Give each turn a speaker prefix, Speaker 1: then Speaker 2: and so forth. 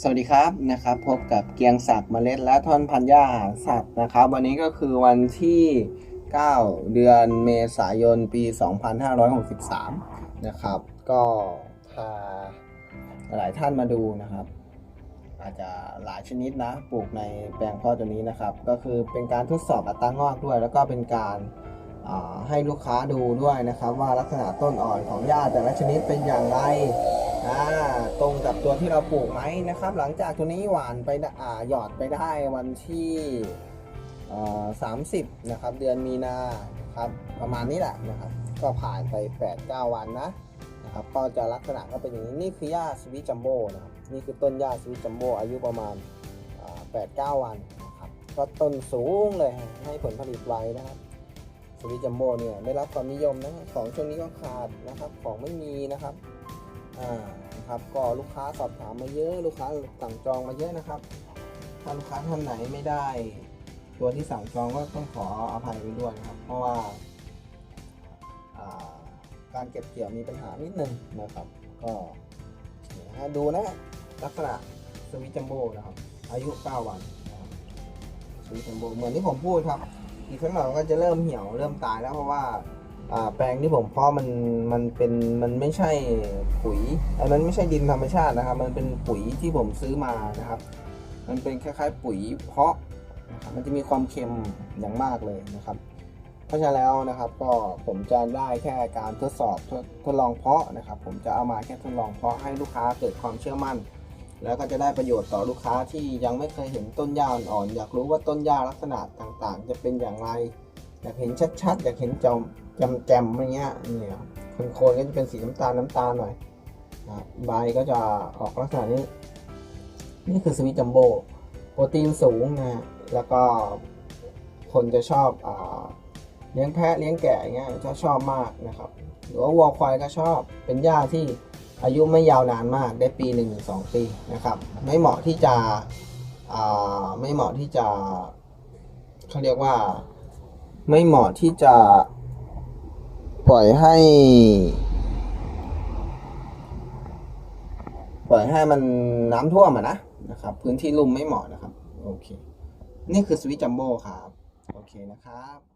Speaker 1: สวัสดีครับนะครับ พบกับเกียงศักดิ์เมล็ดและท่อนพันหญ้าสัตว์นะครับ วันนี้ก็คือวันที่ 9 เดือนเมษายนปี 2563 นะครับ ก็พาหลายท่านมาดูนะครับ อาจจะหลายชนิดนะปลูกในแปลงพ่อตัวนี้นะครับ ก็คือเป็นการทดสอบอัตรางอกด้วย แล้วก็เป็นการให้ลูกค้าดูด้วยนะครับ ว่าลักษณะต้นอ่อนของหญ้าแต่ละชนิดเป็นอย่างไร อ่าตรงกับตัวที่เราปลูกไหมนะครับ หลังจากตัวนี้หวานไปอ่าหยอดไปได้วันที่สามสิบนะครับเดือนมีนาครับประมาณนี้แหละนะครับ ก็ผ่านไป 8-9 วันนะนะครับก็จะลักษณะก็เป็นอย่างนี้นี่คือหญ้าสวิจัมโบ้นะครับนี่คือต้นหญ้าสวิจัมโบ้อายุประมาณแปดเก้าวันนะครับก็ต้นสูงเลยให้ผลผลิตไวนะครับสวิจัมโบ้เนี่ยได้รับความนิยมนะของช่วงนี้ก็ขาดนะครับของไม่มีนะครับ อ่านะครับก็ลูกค้าสอบถามมาเยอะลูกค้าสั่งจองมาเยอะนะครับถ้าลูกค้าท่านไหนไม่ได้ ตัวที่สั่งจองก็ต้องขออภัยไปด้วยนะครับ เพราะว่าการเก็บเกี่ยวมีปัญหานิดนึงนะครับ ก็ดูนะลักษณะสวิตจัมโบนะครับ อายุ 9 วันนะครับสวิตจัมโบเหมือนที่ผมพูดครับ อีกสักหน่อยก็จะเริ่มเหี่ยวเริ่มตายแล้วเพราะว่า แปลงที่ผมเพาะมันมันเป็นมันไม่ใช่ปุ๋ยไอ้มันไม่ใช่ดินธรรมชาตินะครับ มันเป็นปุ๋ยที่ผมซื้อมานะครับ มันเป็นคล้ายๆปุ๋ยเพาะนะครับมันจะมีความเค็มอย่างมากเลยนะครับ เพราะฉะนั้นแล้วนะครับก็ผมจะได้แค่การทดสอบทดทดลองเพาะนะครับ ผมจะเอามาแค่ทดลองเพาะให้ลูกค้าเกิดความเชื่อมั่น แล้วก็จะได้ประโยชน์ต่อลูกค้าที่ยังไม่เคยเห็นต้นหญ้าอ่อนอยากรู้ว่าต้นหญ้าลักษณะต่างๆ จะเป็นอย่างไรอยากเห็นชัดๆ อยากเห็นจอม แจมๆอะไรเงี้ยนี่ครับโคนๆก็จะเป็นสีน้ำตาลน้ำตาลหน่อยนะครับใบก็จะออกลักษณะนี้ นี่คือสวิตจัมโบโปรตีนสูงนะฮะแล้วก็คนจะชอบอเลี้ยงแพะเลี้ยงแกะอย่างเงี้ยจะชอบมากนะครับ หรือว่าวัวควายก็ชอบเป็นหญ้าที่อายุไม่ยาวนานมากได้ปีหนึ่งสองปีนะครับ ไม่เหมาะที่จะไม่เหมาะที่จะเขาเรียกว่าไม่เหมาะที่จะ ปล่อยให้ ปล่อยให้มันน้ำท่วมอะนะนะครับ พื้นที่ลุ่มไม่เหมาะนะครับ โอเค นี่คือสวิตจัมโบ้ครับ โอเคนะครับ